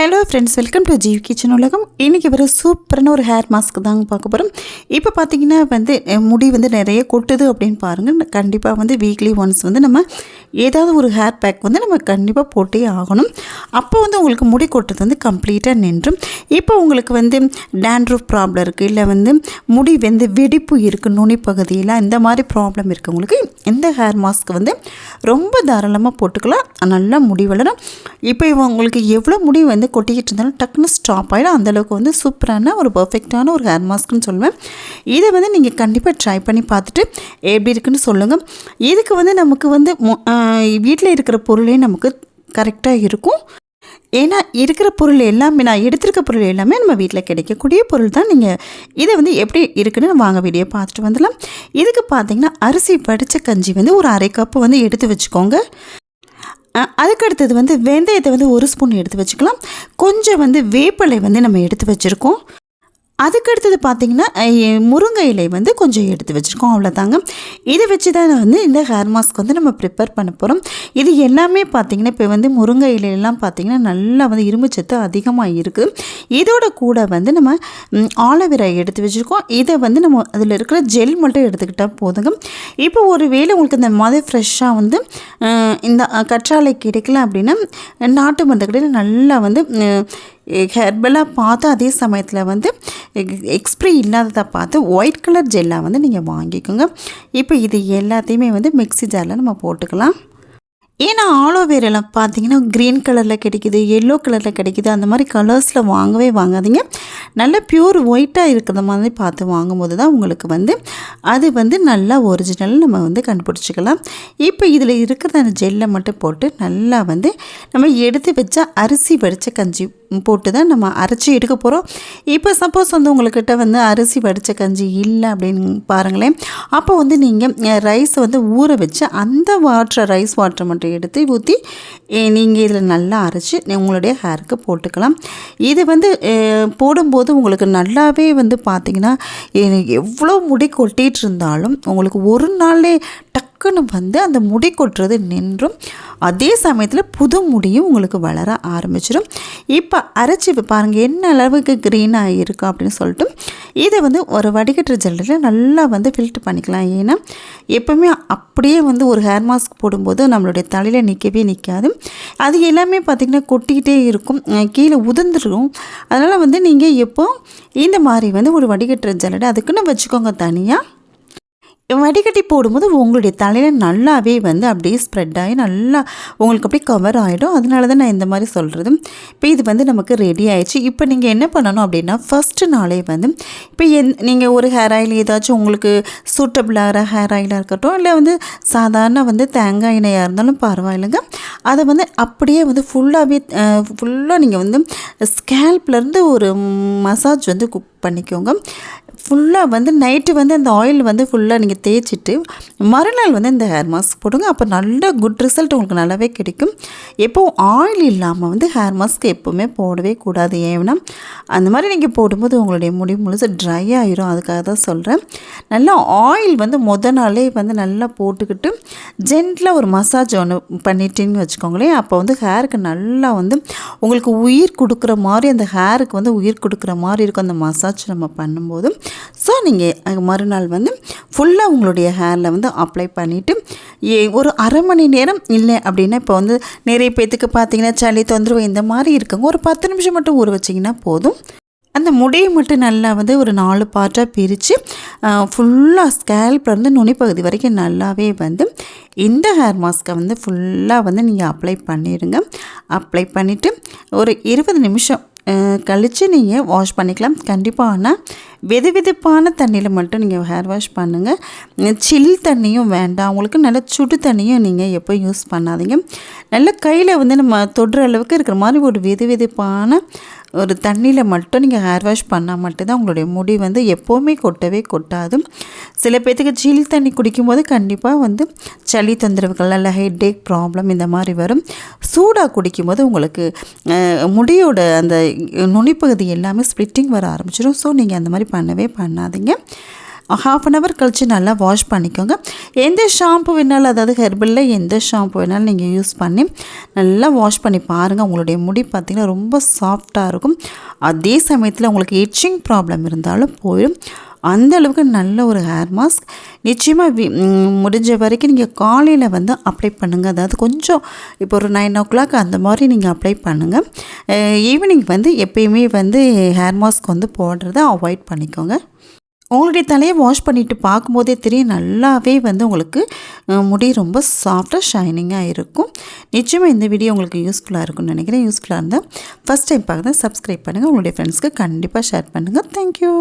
Hello friends welcome to Jeev kitchen உலகம். இன்றைக்கி வர சூப்பரான ஒரு ஹேர் மாஸ்க் தாங்க பார்க்க போகிறோம் இப்போ பார்த்தீங்கன்னா வந்து முடி வந்து நிறைய கொட்டுது அப்படின்னு பாருங்கள் கண்டிப்பாக வந்து வீக்லி ஒன்ஸ் வந்து நம்ம ஏதாவது ஒரு ஹேர் பேக் வந்து நம்ம கண்டிப்பாக போட்டே ஆகணும். அப்போ வந்து உங்களுக்கு முடி கொட்டுறது வந்து கம்ப்ளீட்டாக நின்றும். இப்போ உங்களுக்கு வந்து டேண்ட்ரூஃப் ப்ராப்ளம் இருக்குது இல்லை வந்து முடி வந்து வெடிப்பு இருக்குது நுனி பகுதியில் இந்த மாதிரி ப்ராப்ளம் இருக்கவங்களுக்கு இந்த ஹேர் மாஸ்க் வந்து ரொம்ப தாராளமாக போட்டுக்கலாம். நல்லா முடி வளரும். இப்போ உங்களுக்கு எவ்வளோ முடி வந்து கொட்டிக்கிட்டு இருந்தாலும் டக்குன்னு ஸ்டாப் ஆகிடும் அந்தளவுக்கு வந்து சூப்பரான ஒரு பர்ஃபெக்டான ஒரு ஹேர் மாஸ்க்னு சொல்லுவேன். இதை வந்து நீங்கள் கண்டிப்பாக ட்ரை பண்ணி பார்த்துட்டு எப்படி இருக்குன்னு சொல்லுங்கள் இதுக்கு வந்து நமக்கு வந்து வீட்டில் இருக்கிற பொருளே நமக்கு கரெக்டாக இருக்கும். ஏன்னா இருக்கிற பொருள் எல்லாமே நான் எடுத்திருக்க பொருள் எல்லாமே நம்ம வீட்டில் கிடைக்கக்கூடிய பொருள் தான். நீங்கள் இதை வந்து எப்படி இருக்குன்னு வாங்க வீடியோ பார்த்துட்டு வந்துடலாம். இதுக்கு பார்த்தீங்கன்னா அரிசி வடித்த கஞ்சி வந்து ஒரு அரை கப்பு வந்து எடுத்து வச்சுக்கோங்க. அதுக்கடுத்தது அதுக்கு அடுத்தது வந்து வெந்தயத்தை வந்து ஒரு ஸ்பூன் எடுத்து வச்சுக்கலாம். கொஞ்சம் வந்து வேப்பிலை வந்து நம்ம எடுத்து வச்சுருக்கோம். அதுக்கு அடுத்தது பார்த்தீங்கன்னா முருங்கை இலை வந்து கொஞ்சம் எடுத்து வச்சுருக்கோம் அவ்வளோதாங்க இதை வச்சு தான் வந்து இந்த ஹேர் மாஸ்க் வந்து நம்ம ப்ரிப்பேர் பண்ண போகிறோம் இது எல்லாமே பார்த்தீங்கன்னா இப்போ வந்து முருங்கை இலையெல்லாம் பார்த்திங்கன்னா நல்லா வந்து இரும்பு சத்து அதிகமாக இருக்குது இதோட கூட வந்து நம்ம ஆலோவேரா எடுத்து வச்சுருக்கோம். இதை வந்து நம்ம அதில் இருக்கிற ஜெல் மட்டும் எடுத்துக்கிட்டால் போதுங்க. இப்போ ஒரு வேளை உங்களுக்கு இந்த மாதிரி ஃப்ரெஷ்ஷாக வந்து இந்த கற்றாழை கிடைக்கல அப்படின்னா நாட்டு மருந்து கடையில் நல்லா வந்து ஹெர்பலாக பார்த்து அதே சமயத்தில் வந்து எக்ஸ்ப்ரே இல்லாததை பார்த்து ஒயிட் கலர் ஜெல்லாக வந்து நீங்கள் வாங்கிக்கோங்க. இப்போ இது எல்லாத்தையுமே வந்து மிக்ஸி ஜாரில் நம்ம போட்டுக்கலாம். ஏன்னா ஆலோவேரெல்லாம் பார்த்தீங்கன்னா க்ரீன் கலரில் கிடைக்குது எல்லோ கலரில் கிடைக்குது அந்த மாதிரி கலர்ஸில் வாங்கவே வாங்காதீங்க. நல்ல பியூர் ஒயிட்டாக இருக்கிற மாதிரி பார்த்து வாங்கும்போது தான் உங்களுக்கு வந்து அது வந்து நல்லா ஒரிஜினல் நம்ம வந்து கண்டுபிடிச்சிக்கலாம். இப்போ இதில் இருக்கிற அந்த ஜெல்லை மட்டும் போட்டு நல்லா வந்து நம்ம எடுத்து வச்சா அரிசி வடித்த கஞ்சி போட்டு தான் நம்ம அரைச்சி எடுக்க போகிறோம் இப்போ சப்போஸ் வந்து உங்கள்கிட்ட வந்து அரிசி வடித்த கஞ்சி இல்லை அப்படின்னு பாருங்களேன். அப்போ வந்து நீங்கள் ரைஸ் வந்து ஊற வச்சு அந்த வாட்டரை ரைஸ் வாட்டரை மட்டும் எடுத்து ஊற்றி நீங்கள் இதில் நல்லா அரைச்சி உங்களுடைய ஹேருக்கு போட்டுக்கலாம். இது வந்து போடும்போது போது உங்களுக்கு நல்லாவே வந்து பார்த்திங்கன்னா எவ்வளோ முடி கொட்டிகிட்டு இருந்தாலும் உங்களுக்கு ஒரு நாள்லே டக்குன்னு வந்து அந்த முடி கொட்டுறது நின்றும். அதே சமயத்தில் புது முடியும் உங்களுக்கு வளர ஆரம்பிச்சிடும் இப்போ அரைச்சி பாருங்கள் என்ன அளவுக்கு க்ரீனாக இருக்கும் அப்படின்னு சொல்லிட்டு இதை வந்து ஒரு வடிகட்டுற ஜெல்லில் நல்லா வந்து ஃபில்ட்ரு பண்ணிக்கலாம். ஏன்னா எப்போவுமே அப்படியே வந்து ஒரு ஹேர் மாஸ்க் போடும்போது நம்மளுடைய தலையில் நிற்கவே நிற்காது அது எல்லாமே பார்த்திங்கன்னா கொட்டிக்கிட்டே இருக்கும். கீழே உதிர்ந்துடும் அதனால் வந்து நீங்கள் எப்போ இந்த மாதிரி வந்து ஒரு வடிகட்டுற ஜல்லடை அதுக்குன்னு வச்சுக்கோங்க தனியாக வடிகட்டி போடும்போது உங்களுடைய தலையில் நல்லாவே வந்து அப்படியே ஸ்ப்ரெட் ஆகி நல்லா உங்களுக்கு அப்படியே கவர் ஆகிடும் அதனால தான் நான் இந்த மாதிரி சொல்கிறது இப்போ இது வந்து நமக்கு ரெடி ஆயிடுச்சு. இப்போ நீங்கள் என்ன பண்ணணும் அப்படின்னா ஃபஸ்ட்டு நாளே வந்து இப்போ என் நீங்கள் ஒரு ஹேர் ஆயில் ஏதாச்சும் உங்களுக்கு சூட்டபிளாகிற ஹேர் ஆயிலாக இருக்கட்டும் இல்லை வந்து சாதாரண வந்து தேங்காய் எண்ணெயாக இருந்தாலும் பரவாயில்லைங்க. அதை வந்து அப்படியே வந்து ஃபுல்லாகவே ஃபுல்லாக நீங்கள் வந்து ஸ்கேல்ப்லேருந்து ஒரு மசாஜ் வந்து குக் பண்ணிக்கோங்க. ஃபுல்லாக வந்து நைட்டு வந்து அந்த ஆயில் வந்து ஃபுல்லாக நீங்கள் தேய்ச்சிட்டு மறுநாள் வந்து இந்த ஹேர் மாஸ்க் போடுங்க. அப்போ நல்ல குட் ரிசல்ட் உங்களுக்கு நல்லாவே கிடைக்கும். எப்போவும் ஆயில் இல்லாமல் வந்து ஹேர் மாஸ்க் எப்போவுமே போடவே கூடாது. ஏன்னா அந்த மாதிரி நீங்கள் போடும்போது உங்களுடைய முடி முழுசு ட்ரை ஆயிரும். அதுக்காக தான் சொல்கிறேன் நல்லா ஆயில் வந்து முத நாளே வந்து நல்லா போட்டுக்கிட்டு ஜென்டில் ஒரு மசாஜ் ஒன்று பண்ணிட்டீங்கன்னு வச்சுக்கோங்களேன். அப்போ வந்து ஹேருக்கு நல்லா வந்து உங்களுக்கு உயிர் கொடுக்குற மாதிரி அந்த ஹேருக்கு வந்து உயிர் கொடுக்குற மாதிரி இருக்கும் அந்த மசாஜ் நம்ம பண்ணும்போது. ஸோ நீங்கள் மறுநாள் வந்து ஃபுல்லாக உங்களுடைய ஹேரில் வந்து அப்ளை பண்ணிவிட்டு ஏ ஒரு அரை மணி நேரம் இல்லை அப்படின்னா இப்போ வந்து நிறைய பேத்துக்கு பார்த்தீங்கன்னா சளி தொந்தரவு இந்த மாதிரி இருக்குங்க. ஒரு பத்து நிமிஷம் மட்டும் ஊற வச்சிங்கன்னா போதும். அந்த முடியை மட்டும் நல்லா வந்து ஒரு நாலு பார்ட்டாக பிரித்து ஃபுல்லாக ஸ்கேல்ப்லேருந்து நுனிப்பகுதி வரைக்கும் நல்லாவே வந்து இந்த ஹேர் மாஸ்க்கை வந்து ஃபுல்லாக வந்து நீங்கள் அப்ளை பண்ணிடுங்க. அப்ளை பண்ணிவிட்டு ஒரு இருபது நிமிஷம் கழித்து நீங்கள் வாஷ் பண்ணிக்கலாம். கண்டிப்பாக ஆனால் வெது வெதுப்பான தண்ணியில் மட்டும் நீங்கள் ஹேர் வாஷ் பண்ணுங்கள் சில் தண்ணியும் வேண்டாம். உங்களுக்கு நல்ல சுடு தண்ணியும் நீங்கள் எப்போ யூஸ் பண்ணாதீங்க. நல்ல கையில் வந்து நம்ம தொடுற அளவுக்கு இருக்கிற மாதிரி ஒரு வெது வெதுப்பான ஒரு தண்ணியில் மட்டும் நீங்கள் ஹேர் வாஷ் பண்ணால் மட்டும்தான் உங்களுடைய முடி வந்து எப்போவுமே கொட்டவே கொட்டாது. சில பேர்த்துக்கு ஜில் தண்ணி குடிக்கும்போது கண்டிப்பாக வந்து சளி தொந்தரவுகள் அல்ல ஹெட்டேக் ப்ராப்ளம் இந்த மாதிரி வரும். சூடாக குடிக்கும்போது உங்களுக்கு முடியோட அந்த நுனிப்பகுதி எல்லாமே ஸ்ப்ளிட்டிங் வர ஆரம்பிச்சிடும் ஸோ நீங்கள் அந்த மாதிரி பண்ணவே பண்ணாதீங்க. ஹாஃப் அன் ஹவர் கழித்து நல்லா வாஷ் பண்ணிக்கோங்க. எந்த ஷாம்பு வேணாலும் அதாவது ஹெர்பலில் எந்த ஷாம்பு வேணாலும் நீங்கள் யூஸ் பண்ணி நல்லா வாஷ் பண்ணி பாருங்கள் உங்களுடைய முடி பார்த்திங்கன்னா ரொம்ப சாஃப்டாக இருக்கும். அதே சமயத்தில் உங்களுக்கு இச்சிங் ப்ராப்ளம் இருந்தாலும் போயிடும். அந்த அளவுக்கு நல்ல ஒரு ஹேர் மாஸ்க் நிச்சயமாக வி முடிஞ்ச வரைக்கும் நீங்கள் காலையில் வந்து அப்ளை பண்ணுங்கள் அதாவது கொஞ்சம் இப்போ ஒரு நைன் ஓ கிளாக் அந்த மாதிரி நீங்கள் அப்ளை பண்ணுங்கள் ஈவினிங் வந்து எப்பயுமே வந்து ஹேர் மாஸ்க் வந்து போடுறத அவாய்ட் பண்ணிக்கோங்க. உங்களுடைய தலையை வாஷ் பண்ணிவிட்டு பார்க்கும்போதே தெரியும் நல்லாவே வந்து உங்களுக்கு முடி ரொம்ப சாஃப்டாக ஷைனிங்காக இருக்கும். நிச்சயமாக இந்த வீடியோ உங்களுக்கு யூஸ்ஃபுல்லாக இருக்கும்னு நினைக்கிறேன். யூஸ்ஃபுல்லாக இருந்தால் ஃபஸ்ட் டைம் பார்க்குறேன் சப்ஸ்கிரைப் பண்ணுங்கள் உங்களுடைய ஃப்ரெண்ட்ஸ்க்கு கண்டிப்பாக ஷேர் பண்ணுங்கள் தேங்க்யூ